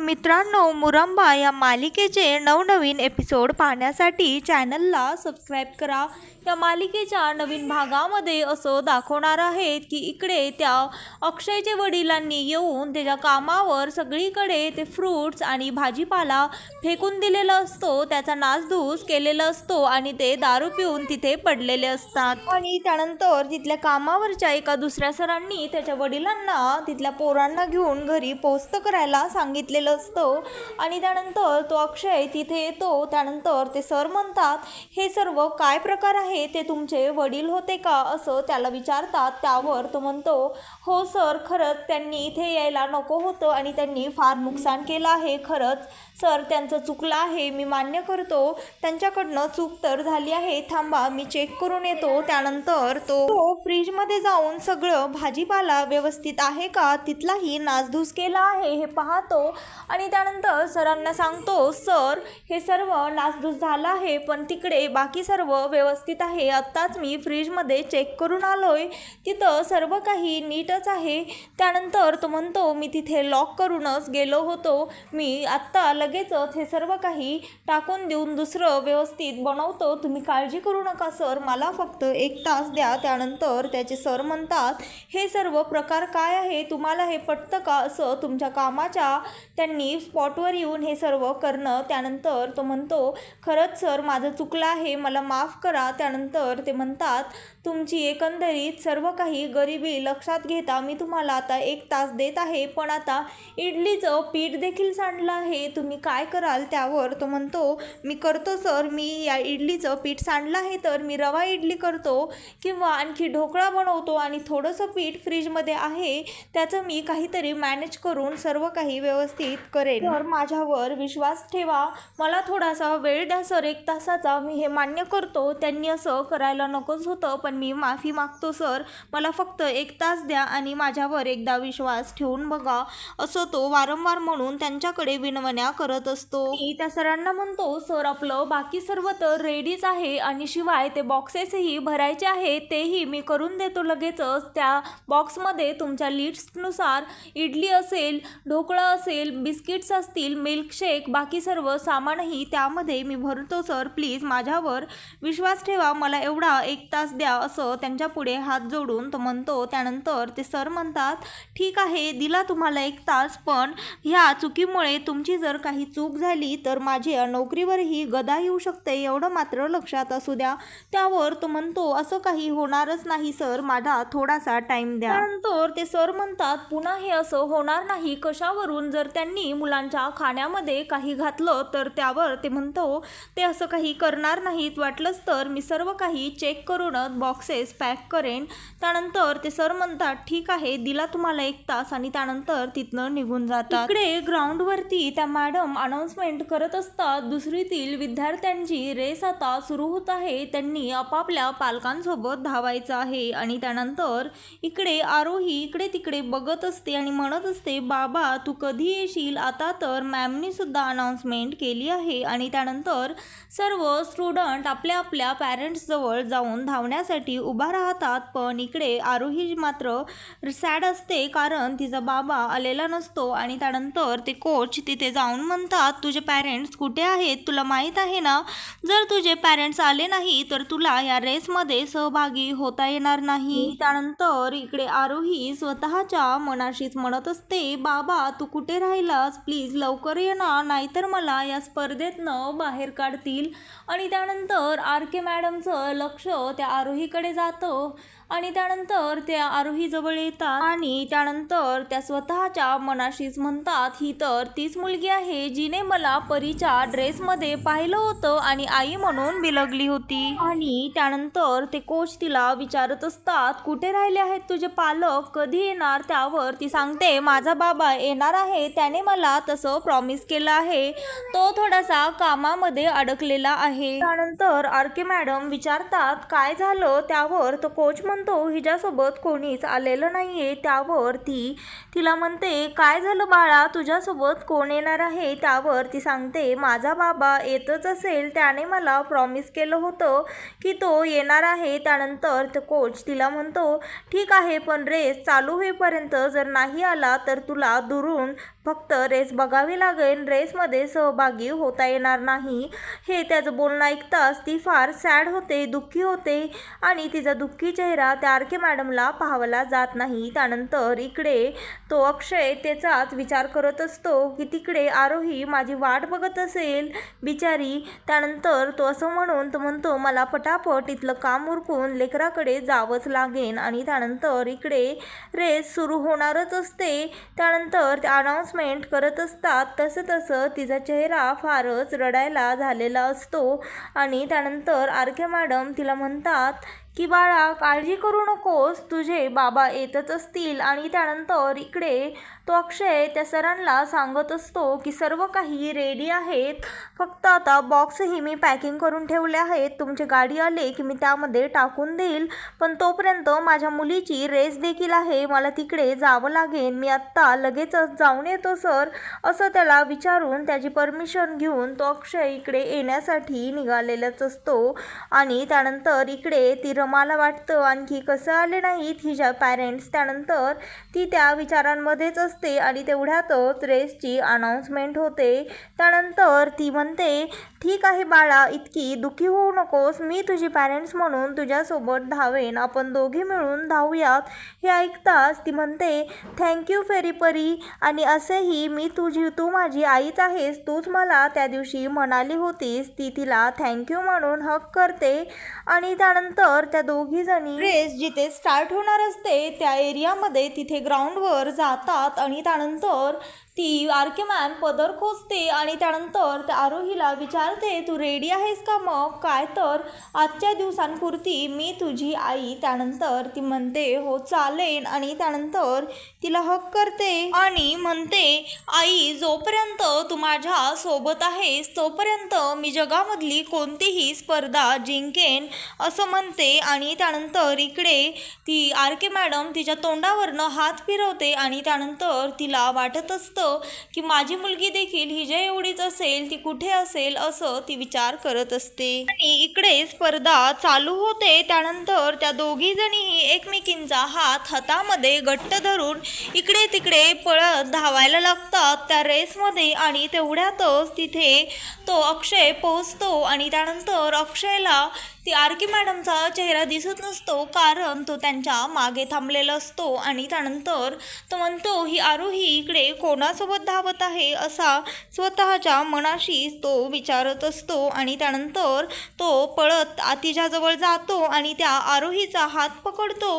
मित्रांनो मुरंबा या मालिकेचे नवनवीन एपिसोड पाहण्यासाठी चॅनलला सबस्क्राईब करा. या मालिकेच्या नवीन भागामध्ये असं दाखवणार आहेत की इकडे त्या अक्षयचे वडिलांनी येऊन त्याच्या कामावर सगळीकडे ते फ्रूट्स आणि भाजीपाला फेकून दिलेला असतो. त्याचा नासधूस केलेला असतो आणि ते दारू पिऊन तिथे पडलेले असतात. आणि त्यानंतर तिथल्या कामावरच्या एका दुसऱ्या सरांनी त्याच्या वडिलांना तिथल्या पोरांना घेऊन घरी पोस्त करायला सांगितले केलेलं असतं. आणि त्यानंतर तो अक्षय तिथे येतो. त्यानंतर ते सर म्हणतात हे सर्व काय प्रकार आहे? ते तुमचे वडील होते का? असं त्याला विचारतात. त्यावर तो म्हणतो हो सर खरंच त्यांनी इथे यायला नको होतं आणि त्यांनी फार नुकसान केलं आहे. खरंच सर त्यांचं चुकलं आहे. मी मान्य करतो. त्यांच्याकडनं चूक तर झाली आहे. थांबा मी चेक करून येतो. त्यानंतर तो फ्रीजमध्ये जाऊन सगळं भाजीपाला व्यवस्थित आहे का? तिथलाही नासधूस केला आहे. हे पाहतो आणि त्यानंतर सरांना सांगतो सर हे सर्व नासधूस झालं आहे पण तिकडे बाकी सर्व व्यवस्थित आहे. आत्ताच मी फ्रीजमध्ये चेक करून आलोय. तिथं सर्व काही नीटच आहे. त्यानंतर तो म्हणतो मी तिथे लॉक करूनच गेलो होतो. मी आत्ता लगेचच हे सर्व काही टाकून देऊन दुसरं व्यवस्थित बनवतो. तुम्ही काळजी करू नका सर. मला फक्त एक तास द्या. त्यानंतर त्याचे सर म्हणतात हे सर्व प्रकार काय आहे? तुम्हाला हे पटतं का? असं तुमच्या कामाच्या त्यांनी स्पॉटवर येऊन हे सर्व करणं त्यानंतर तो म्हणतो खरंच सर माझं चुकलं आहे मला माफ करा. त्यानंतर ते म्हणतात तुमची एकंदरीत सर्व काही गरिबी लक्षात घेता मी तुम्हाला आता एक तास देत आहे पण आता इडलीचं पीठ देखील सांडलं आहे. तुम्ही काय कराल त्यावर तो म्हणतो मी करतो सर. मी या इडलीचं पीठ सांडलं आहे तर मी रवा इडली करतो किंवा आणखी ढोकळा बनवतो आणि थोडंसं पीठ फ्रीजमध्ये आहे त्याचं मी काहीतरी मॅनेज करून सर्व काही व्यवस्थित करेन. तर माझ्यावर विश्वास ठेवा. मला थोडासा वेळ द्या सर. एक तासाचा मी हे मान्य करतो. त्यांनी असं करायला नकोच होतं पण मी माफी मागतो सर. मला फक्त एक तास द्या आणि माझ्यावर एकदा विश्वास ठेवून बघा. असं तो वारंवार म्हणून त्यांच्याकडे विनवण्या करत असतो. मी त्या सरांना म्हणतो सर आपलं बाकी सर्व तर रेडीच आहे आणि शिवाय ते बॉक्सेसही भरायचे आहे तेही मी करून देतो लगेचच. त्या बॉक्समध्ये तुमच्या लिस्टनुसार इडली असेल ढोकळा असेल बिस्किट्स असतील मिल्कशेक बाकी सर्व सामानही त्यामध्ये मी भरतो सर. प्लीज माझ्यावर विश्वास ठेवा. मला एवढा एक तास द्या असं त्यांच्या पुढे हात जोडून तो म्हणतो त्यानंतर ते सर म्हणतात ठीक आहे दिला तुम्हाला एक तास पण ह्या चुकीमुळे तुमची जर काही चूक झाली तर माझ्या नोकरीवरही गदा येऊ शकते एवढं मात्र लक्षात असू द्या. त्यावर तो म्हणतो असं काही होणारच नाही सर माझा थोडासा टाईम द्या. त्यानंतर ते सर म्हणतात पुन्हा हे असं होणार नाही कशावरून? जर त्यांनी मुलांच्या खाण्यामध्ये काही घातलं तर त्यावर ते म्हणतो ते असं काही करणार नाहीत वाटलंच तर मी सर्व काही चेक करूनच बॉ बॉक्सेस पॅक करेन. त्यानंतर ते सर म्हणतात ठीक आहे दिला तुम्हाला एक तास आणि त्यानंतर तिथनं निघून जातात. इकडे ग्राउंडवरती त्या मॅडम अनाऊन्समेंट करत असतात. दुसरीतील विद्यार्थ्यांची रेस आता सुरू होत आहे. त्यांनी आपापल्या पालकांसोबत धावायचं आहे आणि त्यानंतर इकडे आरोही इकडे तिकडे बघत असते आणि म्हणत असते बाबा तू कधी येशील? आता तर मॅमनी सुद्धा अनाऊन्समेंट केली आहे. आणि त्यानंतर सर्व स्टुडंट आपल्या आपल्या पॅरेंट्सजवळ जाऊन धावण्यासाठी उभा राहतात पण इकडे आरोही मात्र सॅड असते कारण तिचा बाबा आलेला नसतो आणि त्यानंतर ते कोच तिथे जाऊन म्हणतात तुझे पॅरेंट्स कुठे आहेत? तुला माहीत आहे ना? जर तुझे पॅरेंट्स आले नाही तर तुला या रेसमध्ये सहभागी होता येणार नाही. त्यानंतर इकडे आरोही स्वतःच्या मनाशीच म्हणत असते बाबा तू कुठे राहिलास? प्लीज लवकर ये ना नाहीतर मला या स्पर्धेतनं बाहेर काढतील. आणि त्यानंतर आर के मॅडमचं लक्ष त्या आरोही आरोहीकडे जातो. आणि त्यानंतर त्या आरोहीजवळ येतात आणि त्यानंतर त्या स्वतःच्या मनाशीच म्हणतात ही तर तीच मुलगी आहे जिने मला परीच्या ड्रेसमध्ये पाहिलं होतं आणि आई म्हणून बिलगली होती. आणि त्यानंतर ते कोच तिला विचारत असतात कुठे राहिले आहेत तुझे पालक? कधी येणार त्यावर? ती सांगते माझा बाबा येणार आहे त्याने मला तसं प्रॉमिस केलं आहे. तो थोडासा कामामध्ये अडकलेला आहे. त्यानंतर आर के मॅडम विचारतात काय झालं? त्यावर? तो कोच म्हणतो म्हणतो हिच्यासोबत कोणीच आलेलं नाही आहे त्यावर ती तिला म्हणते काय झालं बाळा? तुझ्यासोबत कोण येणार आहे? त्यावर ती सांगते माझा बाबा येतच असेल त्याने मला प्रॉमिस केलं होतं की तो येणार आहे. त्यानंतर तो कोच तिला म्हणतो ठीक आहे पण रेस चालू होईपर्यंत जर नाही आला तर तुला दुरून फक्त रेस बघावी लागेल. रेसमध्ये सहभागी होता येणार नाही. हे त्याचं बोलणं ऐकताच ती फार सॅड होते दुःखी होते आणि तिचा दुःखी चेहरा त्या आरके मॅडमला पाहावला जात नाही. त्यानंतर इकडे तो अक्षय त्याचाच विचार करत असतो की तिकडे आरोही माझी वाट बघत असेल. बिचारी त्यानंतर तो असं म्हणून तो म्हणतो मला पटापट इथलं काम उरकून लेकराकडे जावंच लागेन. आणि त्यानंतर इकडे रेस सुरू होणारच असते. त्यानंतर ते अनाऊन्समेंट करत असतात. तसं तसं तिचा चेहरा फारच रडायला झालेला असतो. आणि त्यानंतर आरके मॅडम तिला म्हणतात की बाळा काळजी करू नकोस तुझे बाबा येतच असतील आणि त्यानंतर इकडे तो अक्षय त्या सरांना सांगत असतो की सर्व काही रेडी आहेत. फक्त आता बॉक्सही मी पॅकिंग करून ठेवले आहेत. तुमची गाडी आले की मी त्यामध्ये टाकून देईल. पण तोपर्यंत माझ्या मुलीची रेस देखील आहे. मला तिकडे जावं लागेल. मी आत्ता लगेचच जाऊन येतो सर. असं त्याला विचारून त्याची परमिशन घेऊन तो अक्षय इकडे येण्यासाठी निघालेलाच असतो. आणि त्यानंतर इकडे ती रमाला वाटतं आणखी कसं आले नाहीत हिच्या पॅरेंट्स त्यानंतर ती त्या विचारांमध्येच असते आणि तेवढ्यातच रेसची अनाऊन्समेंट होते. त्यानंतर ती म्हणते ठीक आहे बाळा इतकी दुःखी होऊ नकोस. मी तुझी पॅरेंट्स म्हणून तुझ्यासोबत धावेन. आपण दोघी मिळून धावूयात. हे ऐकताच ती म्हणते थँक्यू फेरी परी. आणि असेही मी तुझी तू माझी आईच आहेस. तूच मला त्या दिवशी म्हणाली होतीस. ती तिला थँक्यू म्हणून हक करते. आणि त्यानंतर त्या दोघी जणी रेस जिथे स्टार्ट होणार असते त्या एरियामध्ये तिथे ग्राउंडवर जातात अनिता त्यानंतर ती आर के मॅम पदर खोचते आणि त्यानंतर त्या आरोहीला विचारते तू रेडी आहेस का मग? काय तर? आजच्या दिवसांपुरती मी तुझी आई त्यानंतर ती म्हणते हो चालेल. आणि त्यानंतर तिला हक करते आणि म्हणते आई जोपर्यंत तू माझ्या सोबत आहेस तोपर्यंत मी जगामधली कोणतीही स्पर्धा जिंकेन असं म्हणते. आणि त्यानंतर इकडे ती आर के मॅडम तिच्या तोंडावरनं हात फिरवते आणि त्यानंतर तिला वाटत असतं की माझी मुलगी देखील हिच्या एवढीच असेल ती कुठे असेल असं ती विचार करत असते. आणि इकडे स्पर्धा चालू होते त्यानंतर त्या दोघी जणीही एकमेकींचा हात हातामध्ये घट्ट धरून इकडे तिकडे पळत धावायला लागतात त्या रेसमध्ये आणि तेवढ्यातच तिथे तो अक्षय पोहोचतो आणि त्यानंतर अक्षयला ती आरके मॅडमचा चेहरा दिसत नसतो कारण तो त्यांच्या मागे थांबलेला असतो आणि त्यानंतर तो म्हणतो ही आरोही इकडे कोणासोबत धावत आहे? असा स्वतःच्या मनाशी तो विचारत असतो आणि त्यानंतर तो पळत तिच्याजवळ जातो आणि त्या आरोहीचा हात पकडतो.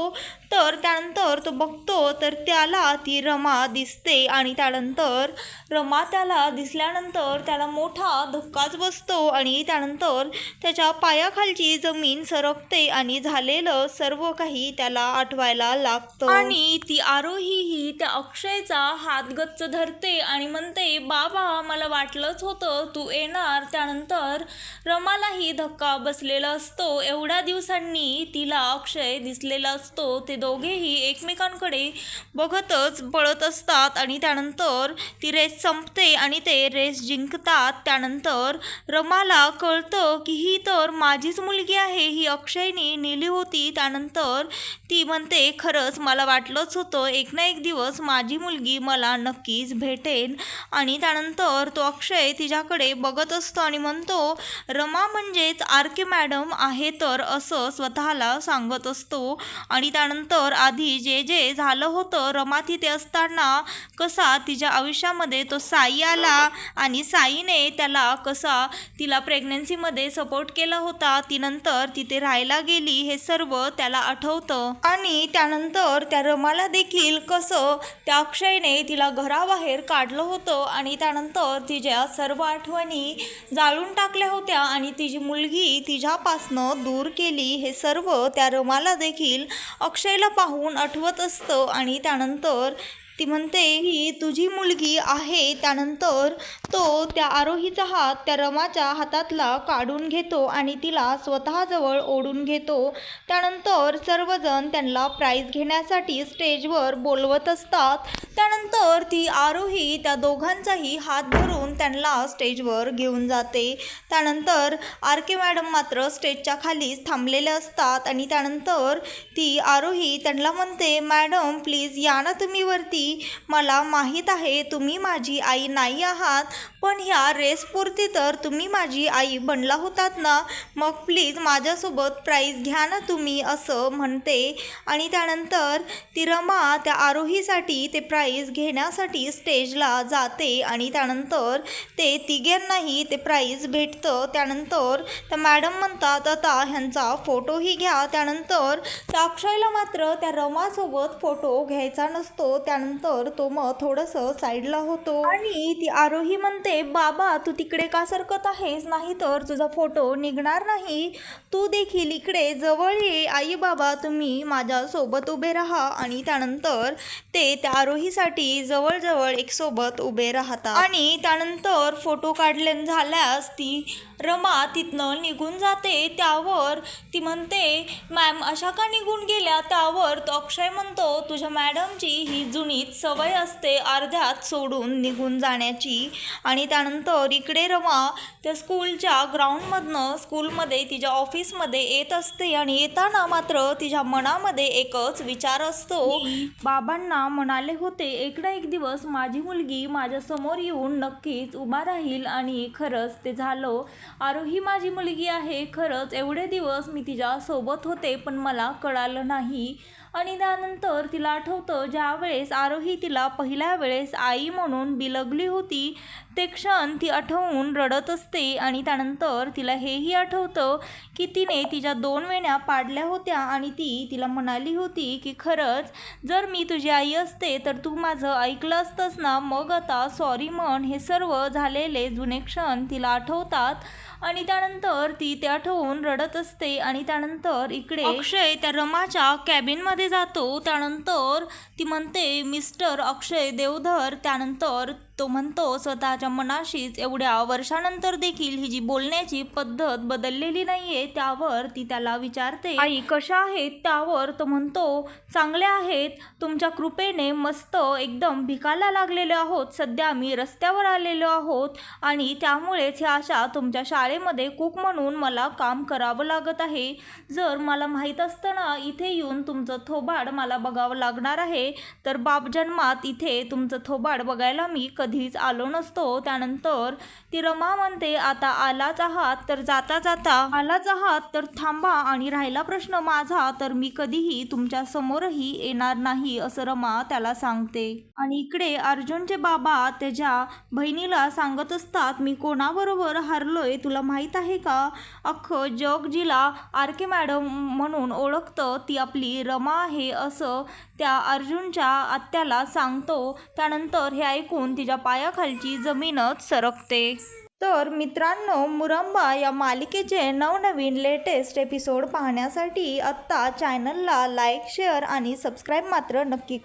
तर त्यानंतर तो बघतो तर त्याला ती रमा दिसते आणि त्यानंतर रमा त्याला दिसल्यानंतर त्याला मोठा धक्काच बसतो आणि त्यानंतर त्याच्या पायाखालची जमीन सरकते आणि झालेलं सर्व काही त्याला आठवायला लागतं. आणि ती आरोही ही त्या अक्षयचा हात गच्च धरते आणि म्हणते बाबा मला वाटलंच होतं तू येणार. त्यानंतर रमालाही धक्का बसलेला असतो. एवढ्या दिवसांनी तिला अक्षय दिसलेला असतो. ते दोघेही एकमेकांकडे बघतच पळत असतात आणि त्यानंतर ती रेस संपते आणि ते रेस जिंकतात. त्यानंतर रमाला कळतं की ही तर माझीच मुलगी आहे ही अक्षयने नेली होती. त्यानंतर ती म्हणते खरंच मला वाटलंच होतं एक ना एक दिवस माझी मुलगी मला नक्कीच भेटेन. आणि त्यानंतर तो अक्षय तिच्याकडे बघत असतो आणि म्हणतो रमा म्हणजेच आर के मॅडम आहे तर असं स्वतःला सांगत असतो. आणि त्यानंतर आधी जे जे झालं होतं रमा तिथे असताना कसा तिच्या आयुष्यामध्ये तो साई आला आणि साईने त्याला कसा तिला प्रेग्नन्सीमध्ये सपोर्ट केला होता ती नंतर तिथे राहायला गेली हे सर्व त्याला आठवतं. आणि त्यानंतर त्या रमाला देखील कसं त्या अक्षयने तिला घराबाहेर काढलं होतं आणि त्यानंतर तिच्या सर्व आठवणी जाळून टाकल्या होत्या आणि तिची मुलगी तिच्यापासनं दूर केली हे सर्व त्या रमाला देखील अक्षयला पाहून आठवत असतं आणि त्यानंतर ती म्हणते ही तुझी मुलगी आहे त्यानंतर तो त्या आरोहीचा हात त्या रमाच्या हातातला काढून घेतो आणि तिला स्वतःजवळ ओढून घेतो. त्यानंतर सर्वजण त्यांना प्राईज घेण्यासाठी स्टेजवर बोलवत असतात. त्यानंतर ती आरोही त्या दोघांचाही हात धरून त्यांना स्टेजवर घेऊन जाते. त्यानंतर आर के मॅडम मात्र स्टेजच्या खालीच थांबलेले असतात आणि त्यानंतर ती आरोही त्यांना म्हणते मॅडम प्लीज या ना तुम्ही वरती मला माहीत आहे तुम्ही माझी आई नाही आहात पण ह्या रेसपुरती तर तुम्ही माझी आई बनला होतात ना. मग प्लीज माझ्यासोबत प्राईज घ्या ना तुम्ही असं म्हणते. आणि त्यानंतर ती रमा त्या आरोहीसाठी ते प्राईज घेण्यासाठी स्टेजला जाते आणि त्यानंतर ते तिघांनाही ते प्राईज भेटतं. त्यानंतर त्या मॅडम म्हणतात आता ह्यांचा फोटोही घ्या. त्यानंतर त्या अक्षयला मात्र त्या रमासोबत फोटो घ्यायचा नसतो. त्यानंतर तो मग थोडंसं साईडला होतो. आणि ती आरोही म्हणते बाबा तू तिकडे का सरकत आहेस? नाही तर तुझा फोटो निघणार नाही. तू देखील इकडे जवळ ये. आई बाबा तुम्ही माझ्यासोबत उभे राहा. आणि त्यानंतर ते त्या आरोहीसाठी जवळजवळ एक सोबत उभे राहतात. आणि त्यानंतर फोटो काढले झाल्यास ती रमा तिथनं निघून जाते. त्यावर ती म्हणते मॅम अशा का निघून गेल्या? त्यावर तो अक्षय म्हणतो तुझ्या मॅडमची ही जुनीच सवय असते अर्ध्यात सोडून निघून जाण्याची. आणि त्यानंतर इकडे रमा त्या स्कूलच्या ग्राउंडमधनं स्कूलमध्ये तिच्या ऑफिसमध्ये येत असते. आणि येताना मात्र तिच्या मनामध्ये एकच विचार असतो. बाबांना म्हणाले होते एक ना एक दिवस माझी मुलगी माझ्यासमोर येऊन नक्कीच उभा राहील आणि खरंच ते झालं. आरोही माझी मुलगी आहे खरंच एवढे दिवस मी तिच्या सोबत होते पण मला कळालं नाही. आणि त्यानंतर तिला आठवतं ज्यावेळेस आरोही तिला पहिल्या वेळेस आई म्हणून बिलगली होती ते क्षण ती आठवून रडत असते आणि त्यानंतर तिला हेही आठवतं की तिने तिच्या दोन वेण्या पाडल्या होत्या आणि ती तिला म्हणाली होती की खरंच जर मी तुझी आई असते तर तू माझं ऐकलं असतंस ना मग आता सॉरी म्हण. हे सर्व झालेले जुने क्षण तिला आठवतात आणि त्यानंतर ती ते आठवून रडत असते आणि त्यानंतर इकडे अक्षय त्या रमाच्या कॅबिनमध्ये जातो त्यानंतर ती म्हणते मिस्टर अक्षय देवधर त्यानंतर तो म्हणतो स्वतःच्या मनाशीच एवढ्या वर्षानंतर देखील ही जी बोलण्याची पद्धत बदललेली नाहीये त्यावर ती त्याला विचारते आई कशा आहेत? त्यावर तो म्हणतो चांगल्या आहेत. तुमच्या कृपेने मस्त एकदम भिकायला लागलेलो आहोत. सध्या आम्ही रस्त्यावर आलेलो आहोत आणि त्यामुळेच ह्या अशा तुमच्या शाळेमध्ये कुक म्हणून मला काम करावं लागत आहे. जर मला माहीत असतं ना इथे येऊन तुमचं थोबाड मला बघावं लागणार आहे तर बाप जन्मात इथे तुमचं थोबाड बघायला मी कधीच आलो नसतो. त्यानंतर ती रमा म्हणते आता आलाच आहात तर जाता जाता. आलाच आहात तर थांबा आणि राहिला प्रश्न माझा तर मी कधीही तुमच्या समोरही येणार नाही असं रमा त्याला सांगते. आणि इकडे अर्जुनचे बाबा त्याच्या बहिणीला सांगत असतात मी कोणाबरोबर हरलोय तुला माहीत आहे का? अख्खं जग जिला आर के मॅडम म्हणून ओळखतं ती आपली रमा आहे असं त्या अर्जुनच्या आत्याला सांगतो. त्यानंतर हे ऐकून तिच्या पायाखालची जमीनच सरकते. तर मित्रांनो मुरंबा या मालिकेचे नवनवीन लेटेस्ट एपिसोड पाहण्यासाठी आत्ता चॅनलला लाईक शेअर आणि सबस्क्राईब मात्र नक्की